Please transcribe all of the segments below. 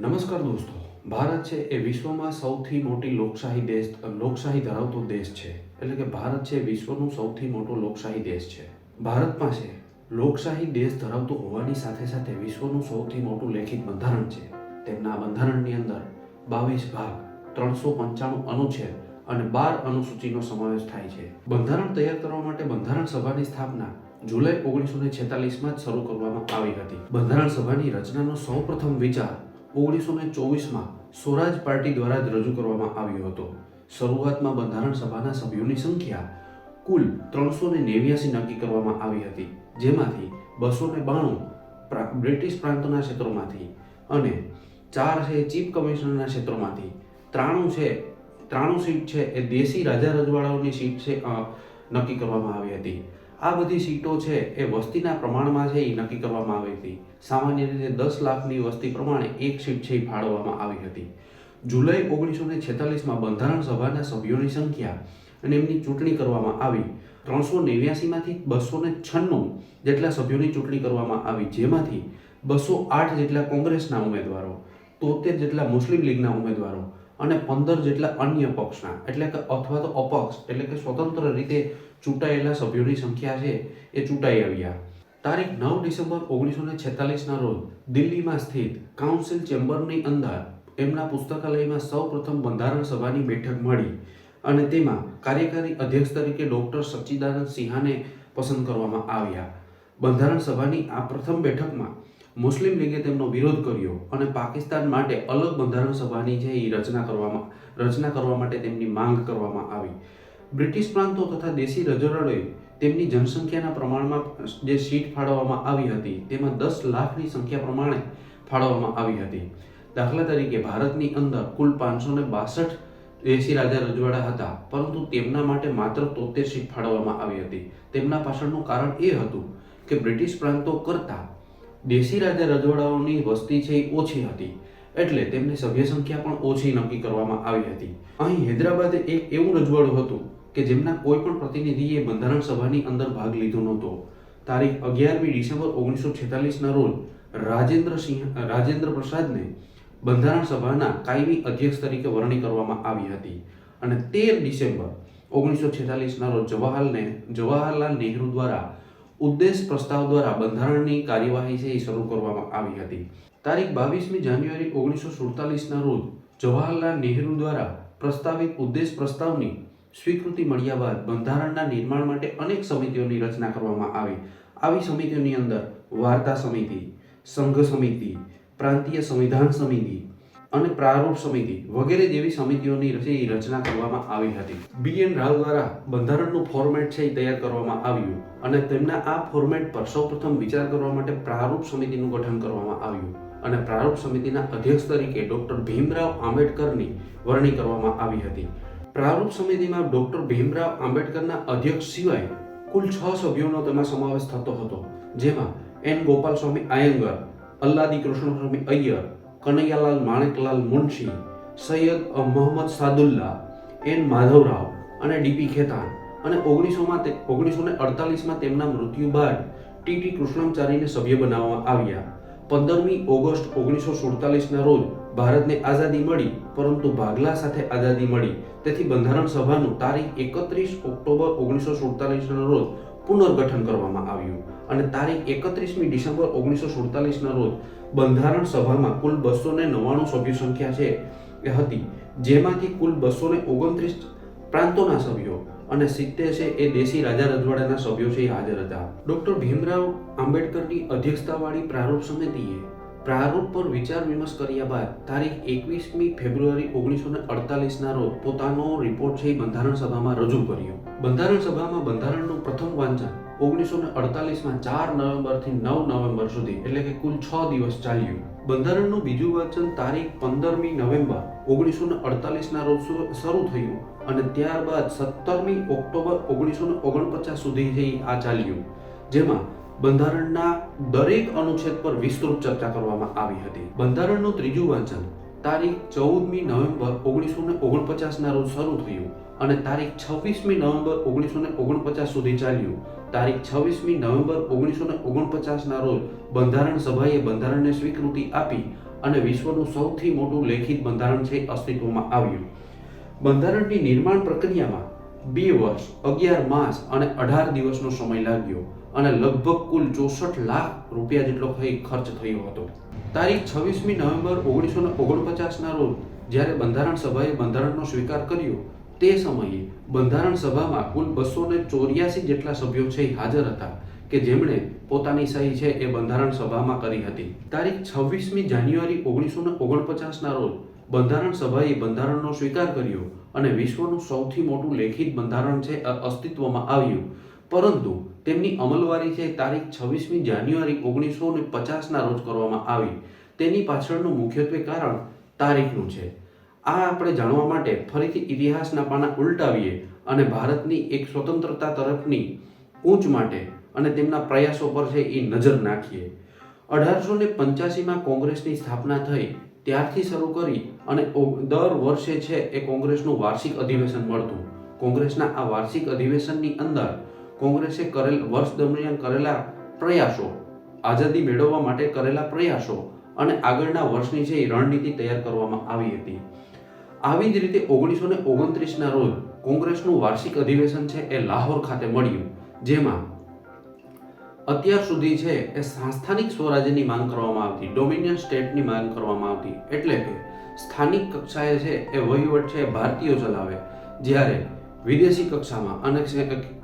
નમસ્કાર દોસ્તો. ભારત છે એ વિશ્વમાં સૌથી મોટી લોકશાહી દેશ, લોકશાહી ધરાવતો દેશ છે. એટલે કે ભારત છે વિશ્વનું સૌથી મોટો લોકશાહી દેશ છે. ભારત પાસે લોકશાહી દેશ ધરાવતો હોવાની સાથે સાથે વિશ્વનું સૌથી મોટું લેખિત બંધારણ છે. તેમના બંધારણની અંદર બાવીસ ભાગ, ત્રણસો પંચાણું અનુચ્છેદ અને બાર અનુસૂચિનો સમાવેશ થાય છે. બંધારણ તૈયાર કરવા માટે બંધારણ સભાની સ્થાપના જુલાઈ ઓગણીસો ને છેતાલીસમાં જ શરૂ કરવામાં આવી હતી. બંધારણ સભાની રચનાનો સૌપ્રથમ વિચાર ઓગણીસો ને ચોવીસમાં સ્વરાજ પાર્ટી દ્વારા જ રજૂ કરવામાં આવ્યો હતો. શરૂઆતમાં બંધારણ સભાના સભ્યોની સંખ્યા કુલ ત્રણસો ને નેવ્યાસી નક્કી કરવામાં આવી હતી, જેમાંથી બસો ને બાણું બ્રિટિશ પ્રાંતના ક્ષેત્રોમાંથી અને ચાર છે ચીફ કમિશનરના ક્ષેત્રોમાંથી. ત્રાણું છે, ત્રાણું સીટ છે એ દેશી રાજા રજવાડાઓની સીટ છે નક્કી કરવામાં આવી હતી. આ બધી સીટો છે એ વસ્તીના પ્રમાણમાં છે એ નક્કી કરવામાં આવી હતી. સામાન્ય રીતે દસ લાખની વસ્તી પ્રમાણે એક સીટ છે એ ફાળવવામાં આવી હતી. જુલાઈ ઓગણીસો ને છેતાલીસમાં બંધારણ સભાના સભ્યોની સંખ્યા અને એમની ચૂંટણી કરવામાં આવી. ત્રણસો નેવ્યાસીમાંથી બસો ને છન્નું જેટલા સભ્યોની ચૂંટણી કરવામાં આવી, જેમાંથી બસો આઠ જેટલા કોંગ્રેસના ઉમેદવારો, તોતેર જેટલા મુસ્લિમ લીગના ઉમેદવારો અને પંદર જેટલા અન્ય પક્ષના, એટલે કે અથવા તો અપક્ષ, એટલે કે સ્વતંત્ર રીતે ચૂંટાયેલા સભ્યોની સંખ્યા છે એ ચૂંટાઈ આવ્યા. તારીખ નવ ડિસેમ્બર ઓગણીસો ને છેતાલીસના રોજ દિલ્હીમાં સ્થિત કાઉન્સિલ ચેમ્બરની અંદર એમના પુસ્તકાલયમાં સૌપ્રથમ બંધારણ સભાની બેઠક મળી અને તેમાં કાર્યકારી અધ્યક્ષ તરીકે ડૉક્ટર સચ્ચિદાનંદ સિંહાને પસંદ કરવામાં આવ્યા. બંધારણ સભાની આ પ્રથમ બેઠકમાં મુસ્લિમ લીગે તેમનો વિરોધ કર્યો અને પાકિસ્તાન માટે અલગ બંધારણ સભાની છે એ રચના કરવામાં, રચના કરવા માટે તેમની માંગ કરવામાં આવી. બ્રિટિશ પ્રાંતો તથા દેશી રજવાડોએ તેમની જનસંખ્યાના પ્રમાણમાં જે સીટ ફાળવવામાં આવી હતી, તેમાં દસ લાખની સંખ્યા પ્રમાણે ફાળવવામાં આવી હતી. દાખલા તરીકે, ભારતની અંદર કુલ પાંચસો ને બાસઠ દેશી રાજા રજવાડા હતા, પરંતુ તેમના માટે માત્ર તોતેર સીટ ફાળવવામાં આવી હતી. તેમના પાછળનું કારણ એ હતું કે બ્રિટિશ પ્રાંતો કરતાં દેશી રાજા રજવાડાઓની વસ્તી છે એ ઓછી હતી, એટલે તેમની સભ્ય સંખ્યા પણ ઓછી નક્કી કરવામાં આવી હતી. અહીં હૈદરાબાદે એક એવું રજવાડું હતું કે જેમના કોઈ પણ પ્રતિનિધિએ બંધારણ સભાની અંદર ભાગ લીધો નહોતો. તારીખ અગિયારમી ડિસેમ્બર ઓગણીસો છેતાલીસના રોજ રાજેન્દ્ર સિંહ, રાજેન્દ્ર પ્રસાદને બંધારણ સભાના કાયમી અધ્યક્ષ તરીકે વરણી કરવામાં આવી હતી. અને તેર ડિસેમ્બર ઓગણીસો છેતાલીસના રોજ જવાહરને, જવાહરલાલ નહેરુ દ્વારા ઉદ્દેશ પ્રસ્તાવ દ્વારા બંધારણની કાર્યવાહી છે એ શરૂ કરવામાં આવી હતી. તારીખ બાવીસમી જાન્યુઆરી ઓગણીસો સુડતાલીસના રોજ જવાહરલાલ નહેરુ દ્વારા પ્રસ્તાવિત ઉદ્દેશ પ્રસ્તાવની સ્વીકૃતિ મળ્યા બાદ બંધારણના નિર્માણ માટે અનેક સમિતિઓની રચના કરવામાં આવી. આવી સમિતિઓની અંદર વાર્તા સમિતિ, સંઘ સમિતિ, પ્રાંતીય સંવિધાન સમિતિ અને પ્રારૂપ સમિતિ વગેરે જેવી સમિતિઓની રચના કરવામાં આવી હતી. બી એન રાવ દ્વારા બંધારણનું ફોર્મેટ છે એ તૈયાર કરવામાં આવ્યું અને તેમના આ ફોર્મેટ પર સૌપ્રથમ વિચાર કરવા માટે પ્રારૂપ સમિતિનું ગઠન કરવામાં આવ્યું અને પ્રારૂપ સમિતિના અધ્યક્ષ તરીકે ડોક્ટર ભીમરાવ આંબેડકરની વરણી કરવામાં આવી હતી. પ્રારૂપ સમિતિમાં ડોક્ટર ભીમરાવ આંબેડકરના અધ્યક્ષ સિવાય કુલ છ સભ્યોનો તેમાં સમાવેશ થતો હતો, જેમાં એન ગોપાલ સ્વામી આયંગર, અલ્લાદી કૃષ્ણસ્વામી અય્યર, કનૈયાલાલ માણેકલાલ મુનશી, સૈયદ મોહમ્મદ સાદુલ્લા, એન માધવરાવ અને ડીપી ખેતાન અને ઓગણીસોમાં ઓગણીસો ને અડતાલીસમાં તેમના મૃત્યુ બાદ ટીટી કૃષ્ણમચારીને સભ્ય બનાવવામાં આવ્યા. પંદરમી ઓગસ્ટ ઓગણીસો સુડતાલીસના રોજ ભારતને આઝાદી મળી પરંતુ ભાગલા સાથે આઝાદી મળી. તેથી બંધારણ સભાનું તારીખ એકત્રીસ ઓક્ટોબર ઓગણીસો સુડતાલીસના રોજ પુનર્ગઠન કરવામાં આવ્યું. અને તારીખ એકત્રીસમી ડિસેમ્બર ઓગણીસો સુડતાલીસના રોજ બંધારણ સભામાં કુલ બસો ને નવ્વાણું સભ્ય સંખ્યા છે એ હતી. જેમાંથી કુલ બસો ને ઓગણત્રીસ પ્રાંતોના સભ્યો અને સિત્તેર છે એ દેશી રાજા રજવાડાના સભ્યો છે હાજર હતા. ડોક્ટર ભીમરાવ આંબેડકરની અધ્યક્ષતાવાળી પ્રારૂપ સમિતિએ પ્રારૂપ પર વિચાર વિમર્શ કર્યા બાદ તારીખ એકવીસમી ફેબ્રુઆરી ઓગણીસો ને અડતાલીસના રોજ પોતાનો રિપોર્ટ છે બંધારણ સભામાં રજૂ કર્યો. બંધારણ સભામાં બંધારણનું પ્રથમ વાંચન ઓગણીસો ને અડતાલીસમાં ચાર નવેમ્બરથી નવ નવેમ્બર સુધી, એટલે કે કુલ છ દિવસ ચાલ્યું. બંધારણનું બીજું વાંચન તારીખ પંદરમી નવેમ્બર ઓગણીસો ને અડતાલીસના રોજ શરૂ- થયું અને ત્યારબાદ સત્તરમી ઓક્ટોબર ઓગણીસો ને ઓગણપચાસ સુધી આ ચાલ્યું. જેમાં બંધારણના દરેક અનુચ્છેદ પર વિસ્તૃત ચર્ચા કરવામાં આવી હતી. બંધારણનું ત્રીજું વાંચન તારીખ ચૌદમી નવેમ્બર ઓગણીસો ને ઓગણપચાસના રોજ શરૂ થયું અને તારીખ છવ્વીસમી નવેમ્બર ઓગણીસો ને ઓગણપચાસ સુધી ચાલ્યું. તારીખ છવ્વીસમી નવેમ્બર ઓગણીસો ને ઓગણપચાસના રોજ બંધારણ સભાએ બંધારણને સ્વીકૃતિ આપી અને વિશ્વનું સૌથી મોટું લેખિત બંધારણ છે અસ્તિત્વમાં આવ્યું. બંધારણની નિર્માણ પ્રક્રિયામાં બે વર્ષ, અગિયાર માસ અને અઢાર દિવસનો સમય લાગ્યો. અને લગભગ કુલ ચોસઠ લાખ રૂપિયા જેટલો ખર્ચ થયો હતો. તારીખ છવ્વીસમી નવેમ્બર ઓગણીસો ઓગણપચાસના રોજ જ્યારે બંધારણ સભાએ બંધારણનો સ્વીકાર કર્યો, તે સમયે બંધારણ સભામાં કુલ બસો ને ચોર્યાસી જેટલા સભ્યો છે હાજર હતા કે જેમણે પોતાની સહી છે એ બંધારણ સભામાં કરી હતી. તારીખ છવ્વીસમી જાન્યુઆરી ઓગણીસો ઓગણપચાસના રોજ બંધારણ સભાએ બંધારણનો સ્વીકાર કર્યો અને વિશ્વનું સૌથી મોટું લેખિત બંધારણ છે અસ્તિત્વમાં આવ્યું. પરંતુ તેમની અમલવારી છે તારીખ છવ્વીસમી જાન્યુઆરી ઓગણીસો ને પચાસના રોજ કરવામાં આવી. તેની પાછળનું મુખ્યત્વે કારણ તારીખનું છે. આ આપણે જાણવા માટે ફરીથી ઇતિહાસના પાના ઉલટાવીએ અને ભારતની એક સ્વતંત્રતા તરફની ઊંચ માટે અને તેમના પ્રયાસો પર છે એ નજર નાખીએ. અઢારસો ને પંચ્યાસીમાં કોંગ્રેસની સ્થાપના થઈ, ત્યારથી શરૂ કરી અને દર વર્ષે છે એ કોંગ્રેસનું વાર્ષિક અધિવેશન મળતું. કોંગ્રેસના આ વાર્ષિક અધિવેશનની અંદર કોંગ્રેસે કરેલ, વર્ષ દરમિયાન કરેલા પ્રયાસો, આઝાદી મેળવવા માટે કરેલા પ્રયાસો અને આગળના વર્ષની એ રણનીતિ તૈયાર કરવામાં આવી હતી. આવી જ રીતે ઓગણીસો ને ઓગણત્રીસના રોજ કોંગ્રેસનું વાર્ષિક અધિવેશન છે એ લાહોર ખાતે મળ્યું, જેમાં અત્યાર સુધી છે એ સંસ્થાનિક સ્વરાજ્યની માંગ કરવામાં આવતી, ડોમિનિયન સ્ટેટની માંગ કરવામાં આવતી, એટલે કે સ્થાનિક કક્ષાએ છે એ વહીવટ છે ભારતીયો ચલાવે, જ્યારે વિદેશી કક્ષામાં અને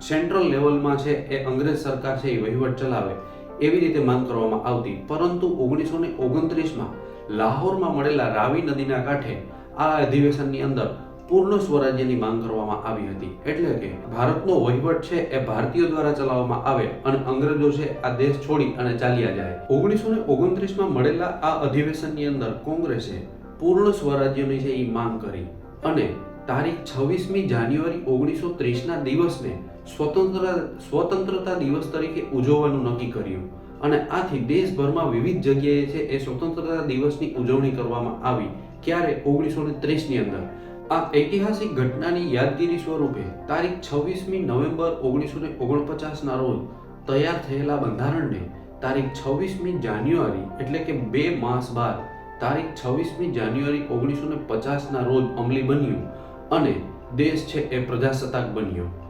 સેન્ટ્રલ લેવલમાં છે એ અંગ્રેજ સરકાર છે એ વહીવટ ચલાવે એવી રીતે માંગ કરવામાં આવતી. પરંતુ ઓગણીસો ને ઓગણત્રીસમાં લાહોરમાં મળેલા રાવી નદીના કાંઠે આ અધિવેશનની અંદર પૂર્ણ સ્વરાજ્યની માંગ કરવામાં આવી હતી. એટલે કે ભારતનો વહીવટ છે એ ભારતીયો દ્વારા ચલાવવામાં આવે અને અંગ્રેજો છે આ દેશ છોડી અને ચાલ્યા જાય. ઓગણીસો ને ઓગણત્રીસમાં મળેલા આ અધિવેશનની અંદર કોંગ્રેસે પૂર્ણ સ્વરાજ્યની છે એ માંગ કરી અને તારીખ છવ્વીસમી જાન્યુઆરી ઓગણીસો ત્રીસના દિવસને સ્વતંત્ર સ્વતંત્રતા દિવસ તરીકે ઉજવવાનું નક્કી કર્યું અને આથી દેશભરમાં વિવિધ જગ્યાએ છે એ સ્વતંત્રતા દિવસની ઉજવણી કરવામાં આવી ક્યારે ઓગણીસો ને ત્રીસની અંદર. આ ઐતિહાસિક ઘટનાની યાદગીરી સ્વરૂપે તારીખ છવ્વીસમી નવેમ્બર ઓગણીસો ઓગણપચાસના રોજ તૈયાર થયેલા બંધારણને તારીખ છવ્વીસમી જાન્યુઆરી એટલે કે બે માસ બાદ તારીખ છવ્વીસમી જાન્યુઆરી ઓગણીસો ને પચાસના રોજ અમલી બન્યું. અને દેશ છે એ પ્રજાસત્તાક બન્યો.